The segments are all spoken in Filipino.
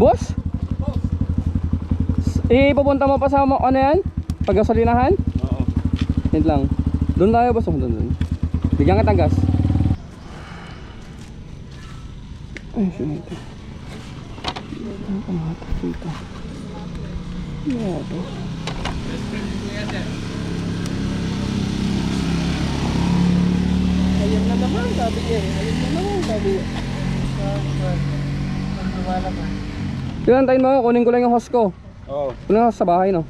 Boss? Ipupunta mo pa sa mo, ano yan? Paggasolinahan? Oo. Wait lang. Doon tayo boss. Doon, doon. Bigyan ng gas. Ay, shit. Ang kamata dito. Grabe. Ayun na naman, sabi niya. eh. Ayun na naman, sabi niya. Kailan tayo mo? Kunin ko lang yung host ko. Oo. Kunin ko sa bahay, no?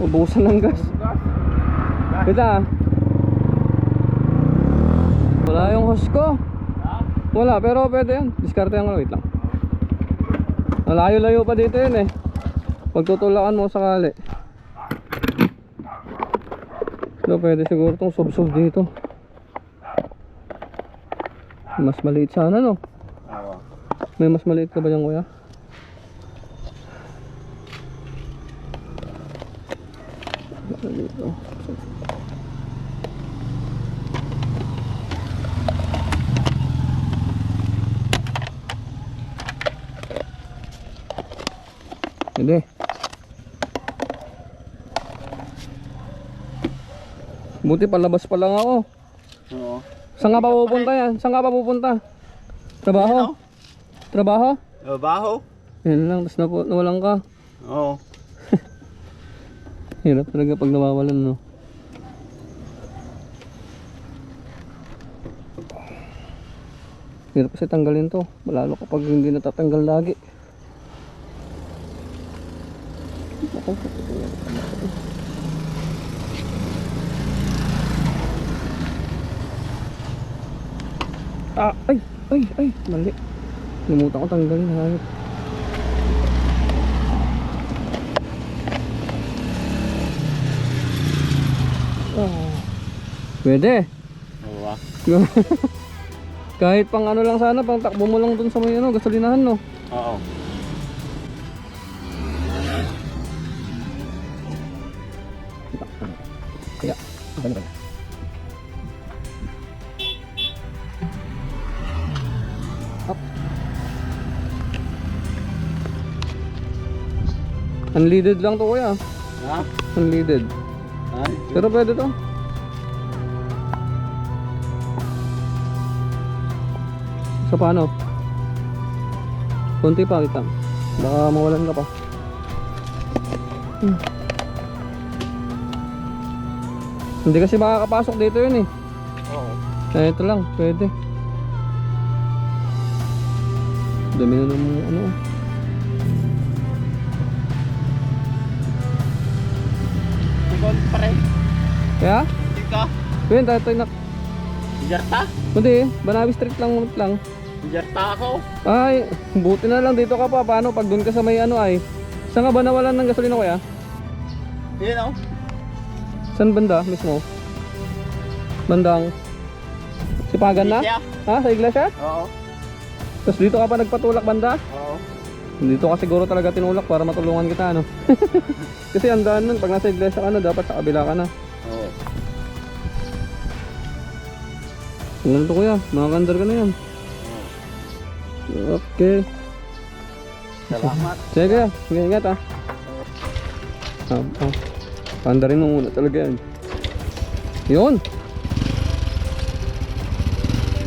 Ubusan ng gas. Kita ah. Wala yung host ko. Wala, pero pwede yan. Diskarte yan. Wait lang. Malayo-layo pa dito yun eh. Pagtutulakan mo sakali. So, pwede siguro itong sub-sub dito. Mas maliit sana no? May mas maliit ka ba dyan kuya? Dito. Hindi. Buti palabas pa lang ako. Oo. Saan nga pa pupunta yan? Saan nga pa pupunta? Trabaho? Trabaho? Trabaho? Yan lang, tapos napu- nawalan ka. Oo. Hirap talaga pag nawawalan, no? Hirap kasi tanggalin to. Malalo kapag hindi natatanggal lagi. Ako, Ah, ay, ay, ay, mali. Limutan ko tanggalin, hayop. Oh. Pwede. Oo ah. Kahit pang ano lang sana, pang takbo mo lang dun sa may ano, gasolinahan no. Oo. Kaya, ano. Unleaded lang to kuya. Ha? Unleaded. Ha? Pero pwede to. So paano? Kunti pa kita. Baka mawalan ka pa. Hmm. Hindi kasi makakapasok dito yun eh. Oo. Kaya ito lang, pwede. Dami na ng ano. Kaya? Hindi ka. Pwede tayo tayo na. Jarta? Hindi, Banawi Street lang ulit lang. Jarta ako. Ay, buti na lang dito ka pa. Paano pag doon ka sa may ano ay? Saan ka ba nawalan ng gasolina kuya? Yun o. Saan banda mismo? Bandang Sipagan na? Ha? Sa iglesia? Oo. Tapos dito ka pa nagpatulak banda? Oo. Dito ka siguro talaga tinulak para matulungan kita ano? Kasi ang daan nun, pag nasa iglesia ka na, dapat sa kabila ka na. Oo. Ano to kuya? Makakandar ka na yan. Okay. Salamat. Sige kuya, ingat ah. Ah, ah. Pandarin mo muna talaga yan. Yun!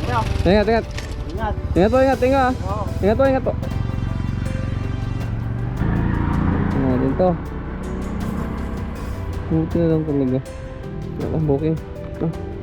Ingat. Ingat, ingat. Ingat. Ingat po, ingat, ingat. Oo. Ingat po, ingat po. Ano din to? Buti na lang talaga. Wala, booking. Ah.